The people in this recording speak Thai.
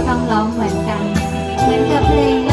ก็ต้องร้องเหมือนกัน เหมือนกับเพลง